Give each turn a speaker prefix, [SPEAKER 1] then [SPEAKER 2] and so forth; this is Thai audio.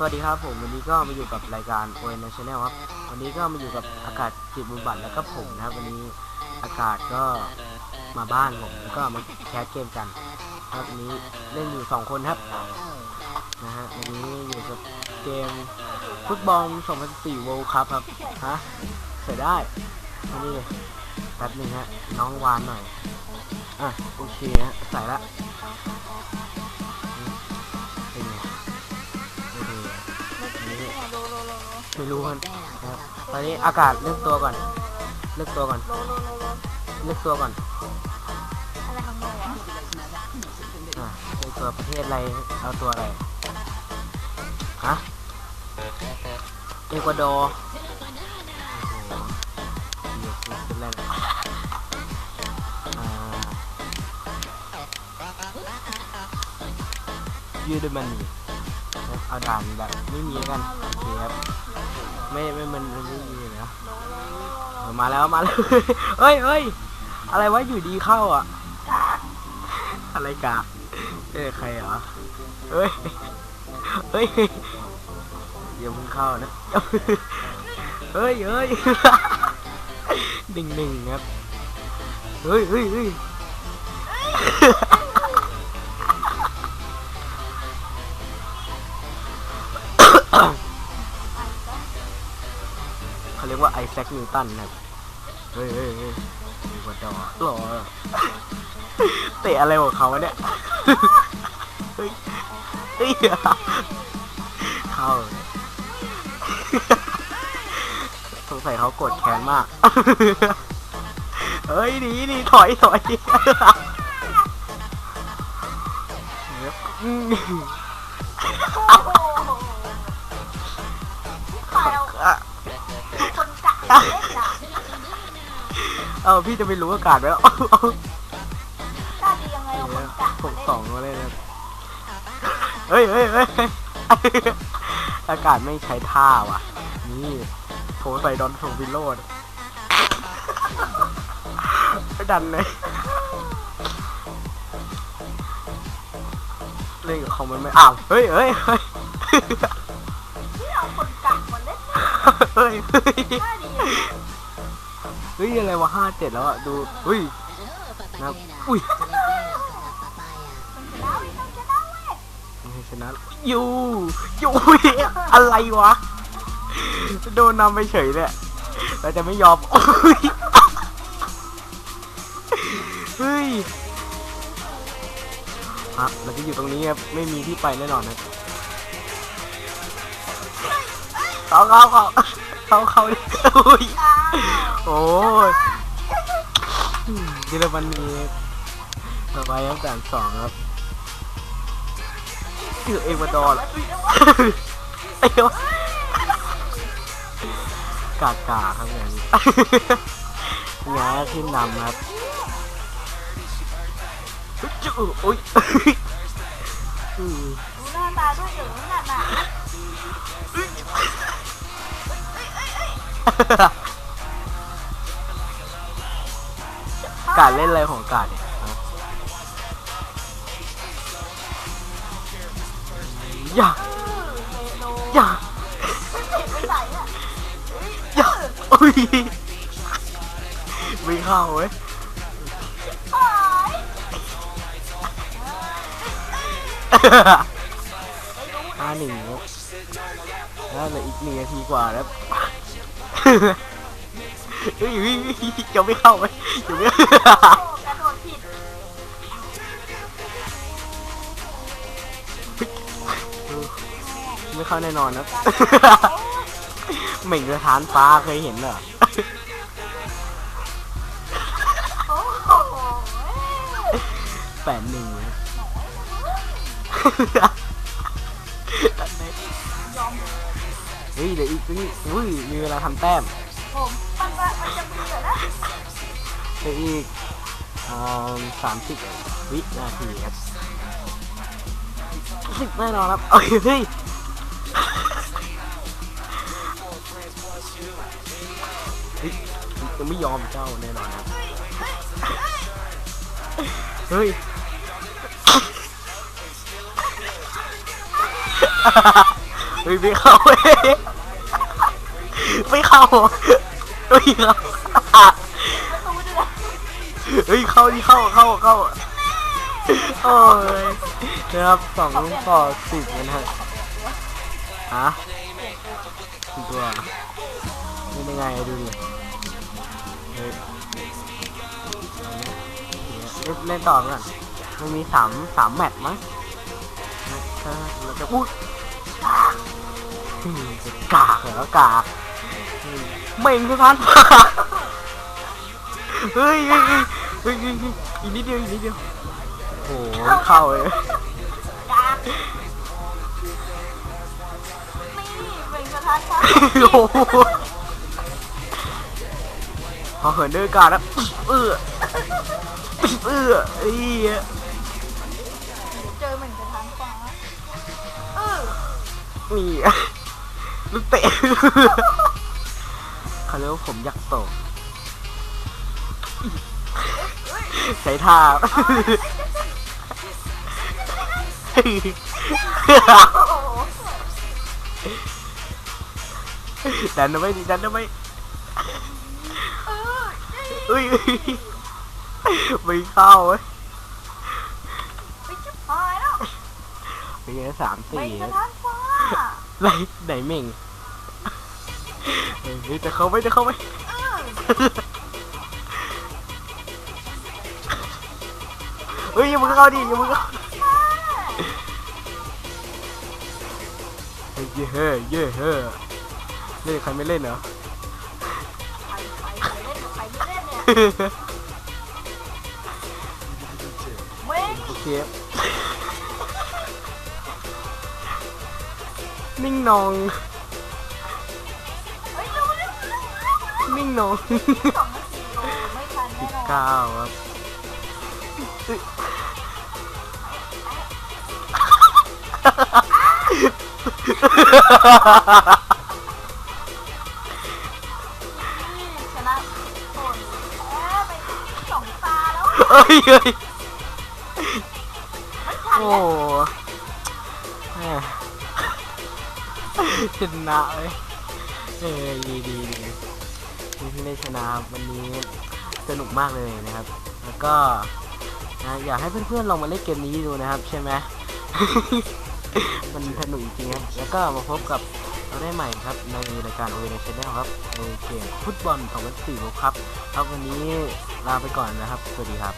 [SPEAKER 1] สวัสดีครับผมวันนี้ก็มาอยู่กับรายการ o n Channel ครับ วันนี้ก็มาอยู่กับอากาศจิตบุญบัตรแล้วก็ผมนะครับ วันนี้อากาศก็มาบ้านผมแล้วก็มาแคสเกมกัน ครับวันนี้เล่นอยู่สองคนครับนะฮะวันนี้อยู่กับเกมฟุตบอล2004 World Cup ครับฮะใส่ได้อันนี้เลยแป๊บนึงฮะน้องวานหน่อยอะโอเคฮะใส่ละ ไม่รู้กันนะครับตอนนี้อากาศเลือกตัวก่อนเลือกตัวก่อนเลือกตัวก่อนอะเลือกตัวประเทศอะไรเอาตัวอะไรฮะเอกวาดอร์โอ้โหเดี๋ยวสวิตเซอร์แลนด์อ่าเยอรมนีนะครับเอาด่านแบบไม่มีกันโอเคครับ ไม่ไม่มันมันไม่มีเลยนะเออมาแล้วมาแล้วเฮ้ยเฮ้ยอะไรวะอยู่ดีเข้าอะ อะไรกะเอ้ยใครเหรอเฮ้ยเฮ้ยอย่าเพิ่งเข้านะเฮ้ยเฮ้ยดิ่งหนึ่งครับเฮ้ยเฮ้ยเฮ้ยเขา เรียกว่าไอแซคนิวตันนะครับเฮ้ยเฮ้ยเฮ้ยมีว่าดอหล่อเตะอะไรของเขาเนี่ยเฮ้ยเฮ้ยเข้าสงสัยเขากดแค้นมาก เฮ้ยหนีหนีถอยถอยอะ
[SPEAKER 2] เล่นอะ
[SPEAKER 1] เออพี่จะไม่รู้อากาศไว้แล้วเอาเอา
[SPEAKER 2] กล้าดียังไงคนกะ
[SPEAKER 1] ผมสองมาเลยนะครับเฮ้ยเฮ้ยเฮ้ยเฮ้ยอากาศไม่ใช้ท่าว่ะ นี่โถใส่ดอนส่งวิโรดไม่ดันเลยเล่นกับเขามันไม่อ้าวเฮ้ยเฮ้ยเฮ้ย
[SPEAKER 2] ที่เอาคนกะมาเล่น
[SPEAKER 1] เฮ้ย เฮ้ย
[SPEAKER 2] กล้าดี
[SPEAKER 1] เฮ้ยอะไรวะห้าเจ็ดแล้วอะดูเฮ้ยนะครับอุ้ย
[SPEAKER 2] แล้วอีกต้องชนะเว้ย
[SPEAKER 1] ไม่ชนะยูยูอะไรวะ โดนนำไปเฉยเลยเราจะไม่ยอมโอ้ยเฮ้ยฮะเราจะอยู่ตรงนี้ครับไม่มีที่ไปแน่นอนนะเขาเขาเขา เขาเขาโอ้ยโอ้ยเยอรมนีต่อไปครับด่านสองครับคือเอวาดอร์เหรอเอ้ยวกากาครับอย่างนี้งาขึ้นนำครับจุ๊โอ้ยอืม
[SPEAKER 2] ดูหน้าตาด้วยเหรอหน้าหนา
[SPEAKER 1] กาดเล่นอะไรของกาดเนี่ยอย่าอย่า
[SPEAKER 2] เห็นไปไหนอะ
[SPEAKER 1] อย่าโอ้ยไม่เข้าเว้ย
[SPEAKER 2] ห้า
[SPEAKER 1] หนึ่งแล้วเหลืออีกหนึ่งนาทีกว่าแล้ว เฮ้ยเฮ้ยเฮ้ยยังไม่เข้าเว้ยยังไม่
[SPEAKER 2] กระโดดผิด
[SPEAKER 1] ไม่เข้าแน่นอนนะเหม่งกระทานฟ้าเคยเห็นเหรอ
[SPEAKER 2] โอ้โห
[SPEAKER 1] แปดหนึ่งนะ
[SPEAKER 2] ยอม
[SPEAKER 1] เฮ้ยเดี๋ยวอีกนี่อุ้ยมีเวลาทำแต้ม
[SPEAKER 2] ผมมันว่ามันจะมีเหรอนะ
[SPEAKER 1] เดี๋ยวอีกสามสิบวินาทีครับสิบแน่นอนครับเอ้ยเฮ้ยเฮ้ยยังไม่ยอมเจ้าแน่นอนครับเฮ้ยเฮ้ยไม่เข้าเว้ยไม่เข้าไม่เข้า
[SPEAKER 2] เฮ้
[SPEAKER 1] ยเข้าดิเข้าเข้าเข้าโอ้ยนะครับสองต่อสิบนะฮะฮะกี่ตัวเป็นไงดูดิเฮ้ยเล่นเล่นต่อก่อนมันมีสามสามแมตช์มั้งนะถ้าเราจะพูดจะ กากเหรอกากเม่งทุกท่านเฮ้ยเฮ้ยเฮ้ยเฮ้ยเฮ้ยเฮ้ยอีกนิดเดียวอีกนิดเดียวโอ้โหเข้าเลยโอ้โหพอเหินด้วยอากาแล้วเอื้อเอื้อไอ้เหี้ย
[SPEAKER 2] เจอเหมือนสถานฟ้าเออ
[SPEAKER 1] นี่ ลูกเตะเขาเรียกว่าผมยักษ์โตใช้ท่า
[SPEAKER 2] โอ้โห
[SPEAKER 1] ดันเอาไว้ดิดันเอาไว้
[SPEAKER 2] เออ
[SPEAKER 1] เอ้ยไม่เข้าเว้ย
[SPEAKER 2] ไปชิบหายแล้ว
[SPEAKER 1] เป็นไงสาม
[SPEAKER 2] เป็
[SPEAKER 1] สี่
[SPEAKER 2] นสถานฟ้า
[SPEAKER 1] ไหนไหนเม่งเฮ้ยจะเข้าไหมจะเข้าไหม
[SPEAKER 2] เออ
[SPEAKER 1] เฮ้ยอยังมึงเข้าดิอยังมึงเข้าเฮ้ยเฮ้ยเย้เฮ้ยเล่นกับใครไม่เล่นเหรอ
[SPEAKER 2] ใครในิ่ง
[SPEAKER 1] นอง นิ่งนอง
[SPEAKER 2] สองนาทีโอ้ไม่ทันแน่นอน
[SPEAKER 1] เก้าครับ
[SPEAKER 2] ชนะโดนแพ้ไปสองตาแล้ว
[SPEAKER 1] เอ้ยเอ้ย
[SPEAKER 2] ไม่ทัน
[SPEAKER 1] โอ้
[SPEAKER 2] แล้ว
[SPEAKER 1] แม่ ชนะเลยเออดีดีดีที่ได้ชนะวันนี้สนุกมากเลยนะครับ แล้วก็นะอยากให้เพื่อนๆลองมาเล่นเกมนี้ดูนะครับ ใช่ไหมมันสนุกจริงๆครับ แล้วก็มาพบกับเราได้ใหม่ครับในรายการโอเอเนชแนลครับในเกมฟุตบอล2004ครับครับวันนี้ลาไปก่อนนะครับ สวัสดีครับ